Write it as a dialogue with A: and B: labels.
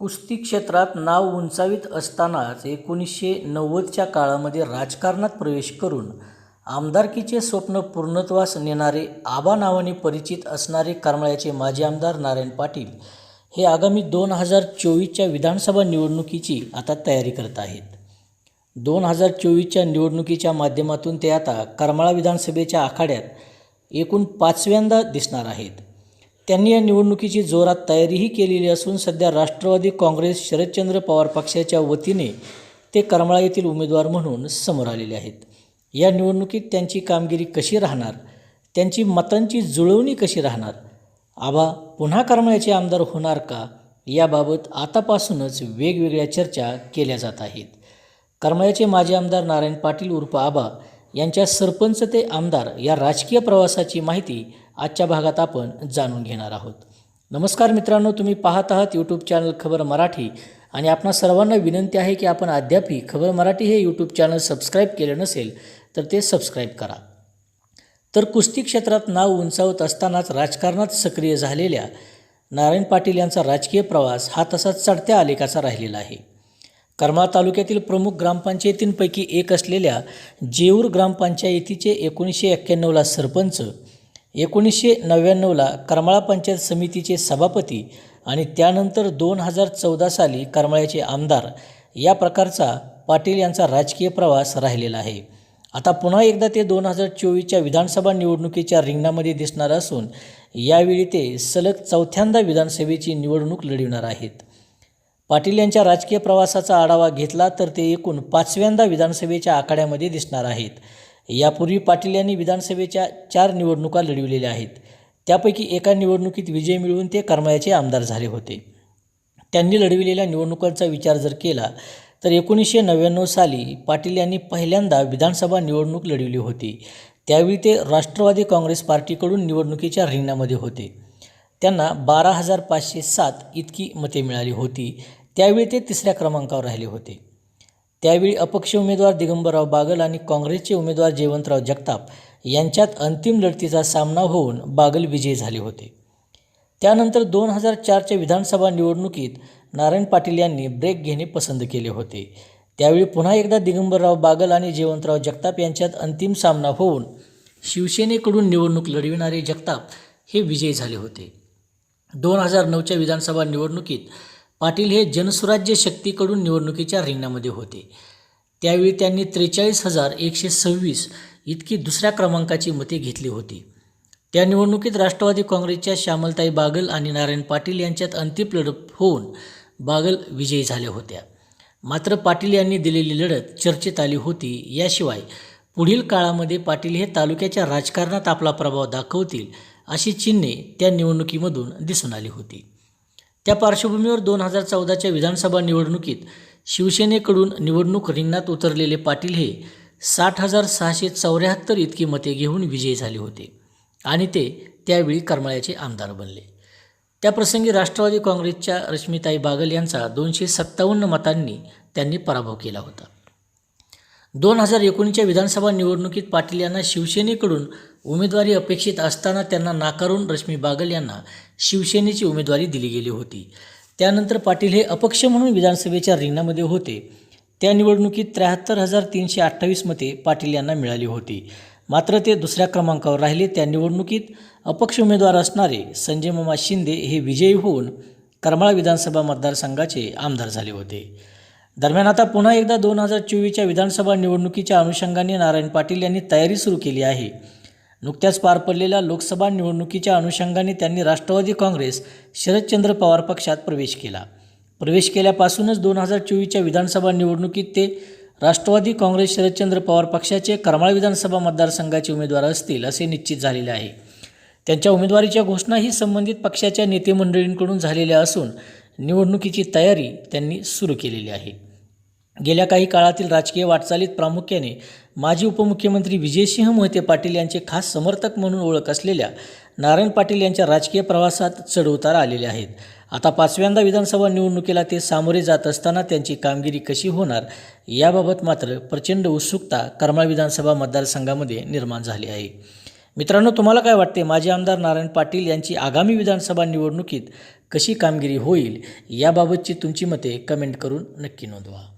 A: कुस्ती क्षेत्रात नाव उंचावीत असतानाच एकोणीसशे नव्वदच्या काळामध्ये राजकारणात प्रवेश करून आमदारकीचे स्वप्न पूर्णत्वास नेणारे आबा नावाने परिचित असणारे करमाळ्याचे माजी आमदार नारायण पाटील हे आगामी दोन हजार चोवीसच्या विधानसभा निवडणुकीची आता तयारी करत आहेत. दोन हजार चोवीसच्या निवडणुकीच्या माध्यमातून ते आता करमाळा विधानसभेच्या आखाड्यात एकूण पाचव्यांदा दिसणार आहेत. त्यांनी या निवडणुकीची जोरात तयारीही केलेली असून सध्या राष्ट्रवादी काँग्रेस शरदचंद्र पवार पक्षाच्या वतीने ते करमाळा येथील उमेदवार म्हणून समोर आलेले आहेत. या निवडणुकीत त्यांची कामगिरी कशी राहणार? त्यांची मतांची जुळवणी कशी राहणार? आबा पुन्हा करमाळ्याचे आमदार होणार का? याबाबत आतापासूनच वेगवेगळ्या चर्चा केल्या जात आहेत. करमाळ्याचे माजी आमदार नारायण पाटील उर्फ आबा यांच्या सरपंच ते आमदार या राजकीय प्रवासाची माहिती आजच्या भागात आपण जाणून घेणार आहोत. नमस्कार मित्रांनो तुम्ही पाहत आहात यूट्यूब चॅनल खबर मराठी आणि आपणा सर्वांना विनंती आहे की आपण अद्यापही खबर मराठी हे यूट्यूब चॅनल सबस्क्राईब केले नसेल तर ते सबस्क्राईब करा. तर कुस्ती क्षेत्रात नाव उंचावत असतानाच राजकारणात सक्रिय झालेल्या नारायण पाटील यांचा राजकीय प्रवास हा तसा चढत्या आलेखाचा राहिलेला आहे. करमाळा तालुक्यातील प्रमुख ग्रामपंचायतींपैकी एक असलेल्या जेऊर ग्रामपंचायतीचे एकोणीसशे एक्क्याण्णवला सरपंच एकोणीसशे नव्याण्णवला करमाळा पंचायत समितीचे सभापती आणि त्यानंतर दोन हजार चौदा साली करमाळ्याचे आमदार या प्रकारचा पाटील यांचा राजकीय प्रवास राहिलेला आहे. आता पुन्हा एकदा ते दोन हजार चोवीसच्या विधानसभा निवडणुकीच्या रिंगणामध्ये दिसणार असून यावेळी ते सलग चौथ्यांदा विधानसभेची निवडणूक लढविणार आहेत. पाटील यांच्या राजकीय प्रवासाचा आढावा घेतला तर ते एकूण पाचव्यांदा विधानसभेच्या आखाड्यामध्ये दिसणार आहेत. यापूर्वी पाटील यांनी विधानसभेच्या चार निवडणुका लढविलेल्या आहेत. त्यापैकी एका निवडणुकीत विजय मिळवून ते करमायाचे आमदार झाले होते. त्यांनी लढविलेल्या निवडणुकांचा विचार जर केला तर एकोणीसशे नव्याण्णव साली पाटील यांनी पहिल्यांदा विधानसभा निवडणूक लढविली होती. त्यावेळी ते राष्ट्रवादी काँग्रेस पार्टीकडून निवडणुकीच्या रिंगणामध्ये होते. त्यांना बारा हजार पाचशे सात इतकी मते मिळाली होती. त्यावेळी ते तिसऱ्या क्रमांकावर राहिले होते. त्यावेळी अपक्ष उमेदवार दिगंबरराव बागल आणि काँग्रेसचे उमेदवार जयवंतराव जगताप यांच्यात अंतिम लढतीचा सामना होऊन बागल विजयी झाले होते. त्यानंतर दोन हजार चारच्या विधानसभा निवडणुकीत नारायण पाटील यांनी ब्रेक घेणे पसंत केले होते. त्यावेळी पुन्हा एकदा दिगंबरराव बागल आणि जयवंतराव जगताप यांच्यात अंतिम सामना होऊन शिवसेनेकडून निवडणूक लढविणारे जगताप हे विजयी झाले होते. दोन हजार नऊच्या विधानसभा निवडणुकीत पाटील हे जनसुराज्य शक्तीकडून निवडणुकीच्या रिंगणामध्ये होते. त्यावेळी त्यांनी त्रेचाळीस हजार एकशे सव्वीस इतकी दुसऱ्या क्रमांकाची मते घेतली होती. त्या निवडणुकीत राष्ट्रवादी काँग्रेसच्या श्यामलताई बागल आणि नारायण पाटील यांच्यात अंतिम लढत होऊन बागल विजयी झाल्या होत्या. मात्र पाटील यांनी दिलेली लढत चर्चेत आली होती. याशिवाय पुढील काळामध्ये पाटील हे तालुक्याच्या राजकारणात आपला प्रभाव दाखवतील अशी चिन्हे त्या निवडणुकीमधून दिसून आली होती. त्या पार्श्वभूमीवर दोन हजार चौदाच्या विधानसभा निवडणुकीत शिवसेनेकडून निवडणूक रिंगणात उतरलेले पाटील हे साठ हजार सहाशे चौऱ्याहत्तर इतकी मते घेऊन विजयी झाले होते आणि ते त्यावेळी करमाळ्याचे आमदार बनले. त्याप्रसंगी राष्ट्रवादी काँग्रेसच्या रश्मिताई बागल यांचा दोनशे सत्तावन्न मतांनी त्यांनी पराभव केला होता. दोन हजार एकोणीसच्या विधानसभा निवडणुकीत पाटील यांना शिवसेनेकडून उमेदवारी अपेक्षित असताना त्यांना नाकारून रश्मी बागल यांना शिवसेनेची उमेदवारी दिली गेली होती. त्यानंतर पाटील हे अपक्ष म्हणून विधानसभेच्या रिंगणामध्ये होते. त्या निवडणुकीत त्र्याहत्तर हजार तीनशे अठ्ठावीस मते पाटील यांना मिळाली होती. मात्र ते दुसऱ्या क्रमांकावर राहिले. त्या निवडणुकीत अपक्ष उमेदवार असणारे संजय मामा शिंदे हे विजयी होऊन करमाळा विधानसभा मतदारसंघाचे आमदार झाले होते. दरम्यान आता पुन्हा एकदा दोन हजार चोवीसच्या विधानसभा निवडणुकीच्या अनुषंगाने नारायण पाटील यांनी तयारी सुरू केली आहे. नुकत्याच पार पडलेल्या लोकसभा निवडणुकीच्या अनुषंगाने त्यांनी राष्ट्रवादी काँग्रेस शरदचंद्र पवार पक्षात प्रवेश केला. प्रवेश केल्यापासूनच दोन हजार चोवीसच्या विधानसभा निवडणुकीत ते राष्ट्रवादी काँग्रेस शरदचंद्र पवार पक्षाचे करमाळ विधानसभा मतदारसंघाचे उमेदवार असतील असे निश्चित झालेले आहे. त्यांच्या उमेदवारीच्या घोषणा ही संबंधित पक्षाच्या नेतेमंडळींकडून झालेल्या असून निवडणुकीची तयारी त्यांनी सुरू केलेली आहे. गेल्या काही काळातील राजकीय वाटचालीत प्रामुख्याने माजी उपमुख्यमंत्री विजयसिंह मोहिते पाटील यांचे खास समर्थक म्हणून ओळख असलेल्या नारायण पाटील यांच्या राजकीय प्रवासात चढउतार आलेले आहेत. आता पाचव्यांदा विधानसभा निवडणुकीला ते सामोरे जात असताना त्यांची कामगिरी कशी होणार याबाबत मात्र प्रचंड उत्सुकता करमाळ विधानसभा मतदारसंघामध्ये निर्माण झाली आहे. मित्रांनो तुम्हाला काय वाटते? माजी आमदार नारायण पाटील यांची आगामी विधानसभा निवडणुकीत कशी कामगिरी होईल याबाबतची तुमची मते कमेंट करून नक्की नोंदवा.